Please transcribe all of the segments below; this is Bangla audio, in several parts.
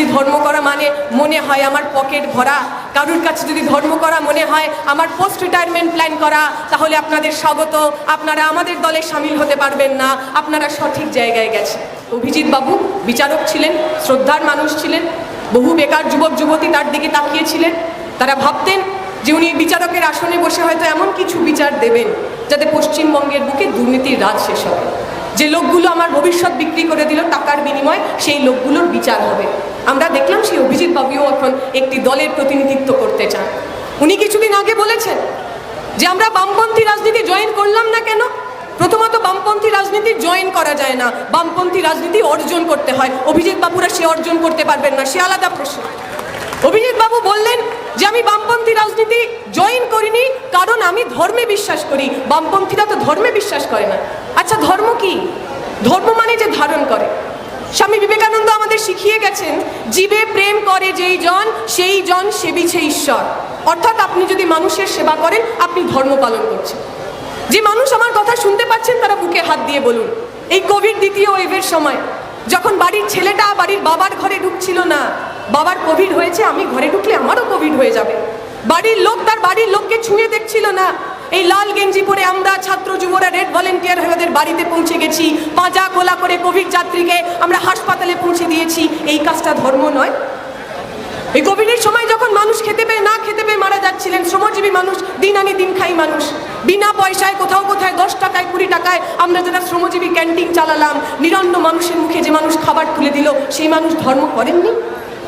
যদি ধর্ম করা মানে মনে হয় আমার পকেট ভরা, কারুর কাছে যদি ধর্ম করা মনে হয় আমার পোস্ট রিটায়ারমেন্ট প্ল্যান করা, তাহলে আপনাদের স্বাগত। আপনারা আমাদের দলে সামিল হতে পারবেন না। আপনারা সঠিক জায়গায় গেছেন। অভিজিৎ বাবু বিচারক ছিলেন, শ্রদ্ধার মানুষ ছিলেন, বহু বেকার যুবক, যুবতী তার দিকে তাকিয়েছিলেন। তারা ভাবতেন যে উনি বিচারকের আসনে বসে হয়তো এমন কিছু বিচার দেবেন, যাতে পশ্চিমবঙ্গের বুকে দুর্নীতির রাজ শেষ হবে। যে লোকগুলো আমার ভবিষ্যৎ বিক্রি করে দিল টাকার বিনিময়, সেই লোকগুলোর বিচার হবে। আমরা দেখলাম সেই অভিজিৎ বাবুও এখন একটি দলের প্রতিনিধিত্ব করতে চান। উনি কিছুদিন আগে বলেছেন যে আমরা বামপন্থী রাজনীতি জয়েন করলাম না কেন? প্রথমত বামপন্থী রাজনীতি জয়েন করা যায় না। বামপন্থী রাজনীতি অর্জন করতে হয়। অভিজিৎ বাবুরা সে অর্জন করতে পারবেন না। সে আলাদা প্রশ্ন। অভিজিৎ বাবু বললেন যে আমি বামপন্থী রাজনীতি জয়েন করিনি, কারণ আমি ধর্মে বিশ্বাস করি। বামপন্থীরা তো ধর্মে বিশ্বাস করে না। আচ্ছা ধর্ম কি? ধর্ম মানে যে ধারণ করে। শিখিয়ে গেছেন, জীবে প্রেম করে যেই জন, সেই জন সেবিছে ঈশ্বর। অর্থাৎ আপনি যদি মানুষের সেবা করেন, আপনি ধর্ম পালন করছেন। যে মানুষ আমার কথা শুনতে পাচ্ছেন, তারা বুকে হাত দিয়ে বলুন, এই কোভিড দ্বিতীয় ওয়েভের সময়, যখন বাড়ির ছেলেটা বাড়ির বাবার ঘরে ঢুকছিল না, বাবার কোভিড হয়েছে, আমি ঘরে ঢুকলে আমারও কোভিড হয়ে যাবে। বাড়ির লোক তার বাড়ির লোককে ছুঁয়ে দেখছিল না এই লাল গেঞ্জি পরে আমরা ছাত্র যুবরা রেড ভলেন্টিয়ার হয়ে ওদের বাড়িতে পৌঁছে গেছি। পাঁজা কোলা করে কোভিড যাত্রীকে আমরা হাসপাতালে পৌঁছে দিয়েছি। এই কাজটা ধর্ম নয়। এই কোভিডের সময় যখন মানুষ খেতে পেয়ে না খেতে পেয়ে মারা যাচ্ছিলেন, শ্রমজীবী মানুষ, দিন আনি দিন খাই মানুষ। বিনা পয়সায় কোথাও কোথায় দশ টাকায়, কুড়ি টাকায় আমরা যারা শ্রমজীবী ক্যান্টিন চালালাম, নিরন্ন মানুষের মুখে যে মানুষ খাবার তুলে দিল, সেই মানুষ ধর্ম করেননি?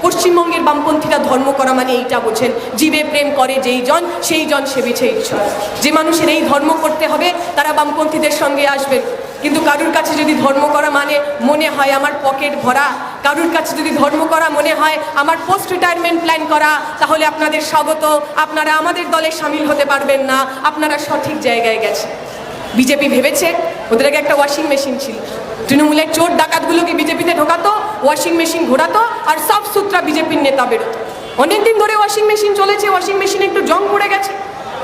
পশ্চিমবঙ্গের বামপন্থীরা ধর্ম করা মানে এইটা বোঝেন, জীবে প্রেম করে যেই জন, সেই জন সেবিছে ঈশ্বর। যে মানুষের এই ধর্ম করতে হবে, তারা বামপন্থীদের সঙ্গে আসবেন। কিন্তু কারুর কাছে যদি ধর্ম করা মানে মনে হয় আমার পকেট ভরা, কারুর কাছে যদি ধর্ম করা মনে হয় আমার পোস্ট রিটায়ারমেন্ট প্ল্যান করা, তাহলে আপনাদের স্বাগত। আপনারা আমাদের দলে সামিল হতে পারবেন না, আপনারা সঠিক জায়গায় গেছেন। বিজেপি ভেবেছে, ওদের আগে একটা ওয়াশিং মেশিন ছিল। তৃণমূলের চোর ডাকাতগুলোকে বিজেপিতে ঢোকাতো ওয়াশিং মেশিন ঘোরাতো, আর সব সূত্রা বিজেপির নেতা বেরোতো। অনেকদিন ধরে ওয়াশিং মেশিন চলেছে ওয়াশিং মেশিনে একটু জং পড়ে গেছে।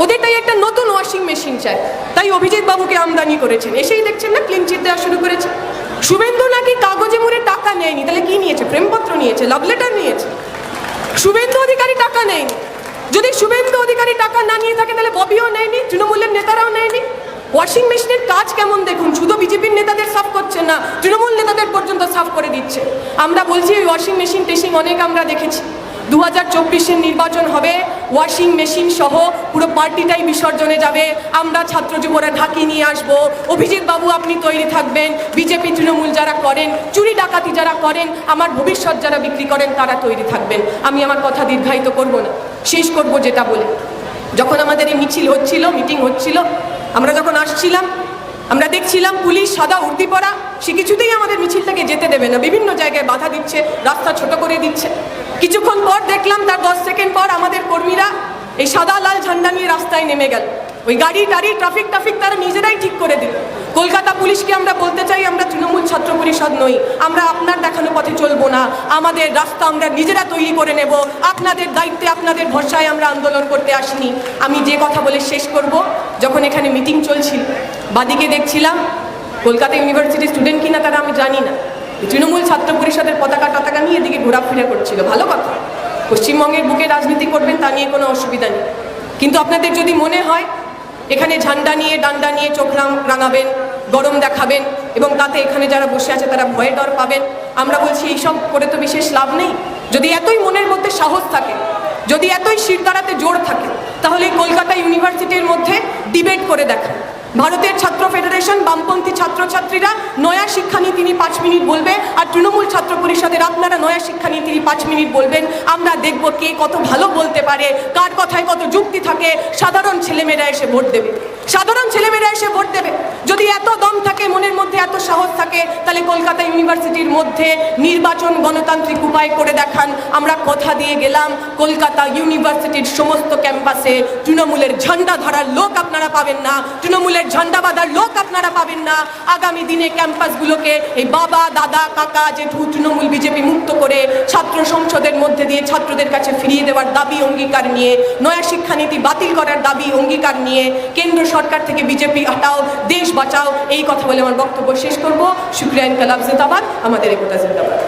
ওদের তাই একটা নতুন ওয়াশিং মেশিন চায় তাই অভিজিৎ বাবুকে আমদানি করেছেন। এসেই দেখছেন না ক্লিন চিট দেওয়া শুরু করেছে। শুভেন্দু নাকি কাগজে মুড়ে টাকা নেয়নি? তাহলে কি নিয়েছে? প্রেমপত্র নিয়েছে লাভ লেটার নিয়েছে। শুভেন্দু অধিকারী টাকা নেয়নি। যদি শুভেন্দু অধিকারী টাকা না নিয়ে থাকে, তাহলে ববিও নেয়নি, তৃণমূলের নেতারাও নেয়নি। ওয়াশিং মেশিনের কাজ কেমন দেখুন? শুধু বিজেপির নেতাদের সাফ করছেন না, তৃণমূল নেতাদের পর্যন্ত সাফ করে দিচ্ছে। আমরা বলছি ওই ওয়াশিং মেশিন টেশিং অনেক আমরা দেখেছি। দু হাজার চব্বিশের নির্বাচন হবে ওয়াশিং মেশিন সহ পুরো পার্টিটাই বিসর্জনে যাবে। আমরা ছাত্র যুবরা ঢাকি নিয়ে আসব। অভিজিৎ বাবু, আপনি তৈরি থাকবেন। বিজেপি তৃণমূল যারা করেন, চুরি ডাকাতি যারা করেন, আমার ভবিষ্যৎ যারা বিক্রি করেন, তারা তৈরি থাকবেন। আমি আমার কথা দীর্ঘায়িত করব না। শেষ করব যেটা বলে। যখন আমাদের এই মিছিল হচ্ছিল মিটিং হচ্ছিল আমরা যখন আসছিলাম, আমরা দেখছিলাম পুলিশ সাদা উর্দি পরা, সে কিছুতেই আমাদের মিছিলটাকে যেতে দেবে না। বিভিন্ন জায়গায় বাধা দিচ্ছে, রাস্তা ছোট করে দিচ্ছে। কিছুক্ষণ পর দেখলাম তার দশ সেকেন্ড পর আমাদের কর্মীরা এই সাদা লাল ঝান্ডা নিয়ে রাস্তায় নেমে গেল। ওই গাড়ি, টাড়ি ট্রাফিক ট্রাফিক তারা নিজেরাই ঠিক করে দিল। কলকাতা পুলিশকে আমরা বলতে চাই, আমরা তৃণমূল ছাত্র পরিষদ নই। আমরা আপনার দেখানো পথে চলবো না। আমাদের রাস্তা আমরা নিজেরা তৈরি করে নেব। আপনাদের দায়িত্বে, আপনাদের ভরসায় আমরা আন্দোলন করতে আসিনি। আমি যে কথা বলে শেষ করব। যখন এখানে মিটিং চলছিল, বাদিকে দেখছিলাম, কলকাতা ইউনিভার্সিটির স্টুডেন্ট কিনা তারা আমি জানি না। তৃণমূল ছাত্র পরিষদের পতাকা টতাকা নিয়ে এদিকে ঘোরাফেরা করছিল। ভালো কথা। পশ্চিমবঙ্গের বুকে রাজনীতি করবেন, তা নিয়ে কোনো অসুবিধা নেই। কিন্তু আপনাদের যদি মনে হয় এখানে ঝান্ডা নিয়ে, ডান্ডা নিয়ে চোখ রাঙাবেন, গরম দেখাবেন এবং তাতে এখানে যারা বসে আছে তারা ভয়ে ডর পাবেন। আমরা বলছি, এইসব করে তো বিশেষ লাভ নেই। যদি এতই মনের মধ্যে সাহস থাকে, যদি এতই শিরদাঁড়াতে জোর থাকে, তাহলে কলকাতা ইউনিভার্সিটির মধ্যে ডিবেট করে দেখা ভারতের ছাত্র ফেডারেশন, বামপন্থী ছাত্রছাত্রীরা নয়া শিক্ষা নিয়ে তিনি পাঁচ মিনিট বলবে আর তৃণমূল ছাত্র পরিষদের আপনারা নয়া শিক্ষা নিয়ে তিনি পাঁচ মিনিট বলবেন। আমরা দেখব কে কত ভালো বলতে পারে, কার কথায় কত যুক্তি থাকে। সাধারণ ছেলেমেয়েরা এসে ভোট দেবে। সাধারণ ছেলেমেয়েরা এসে ভোট দেবে যদি এত দম থাকে মনের মধ্যে এত সাহস থাকে তাহলে কলকাতা ইউনিভার্সিটির মধ্যে নির্বাচন গণতান্ত্রিক উপায় করে দেখান। আমরা কথা দিয়ে গেলাম, কলকাতা ইউনিভার্সিটির সমস্ত ক্যাম্পাসে তৃণমূলের ঝান্ডা ধরার লোক আপনারা পাবেন না, তৃণমূলের ঝান্ডা বাঁধার লোক আপনারা পাবেন না। আগামী দিনে ক্যাম্পাসগুলোকে এই বাবা, দাদা, কাকা, জেঠু, তৃণমূল, বিজেপি মুক্ত করে ছাত্র সংসদের মধ্যে দিয়ে ছাত্রদের কাছে ফিরিয়ে দেওয়ার দাবি, অঙ্গীকার নিয়ে, নয়া শিক্ষানীতি বাতিল করার দাবি, অঙ্গীকার নিয়ে কেন্দ্র সরকার থেকে বিজেপি, হটাও, দেশ বাঁচাও, এই কথা বলে আমার বক্তব্য শেষ করব। শুক্রিয়া ইনকালাব জিন্দাবাদ আমাদের একতা জিন্দাবাদ।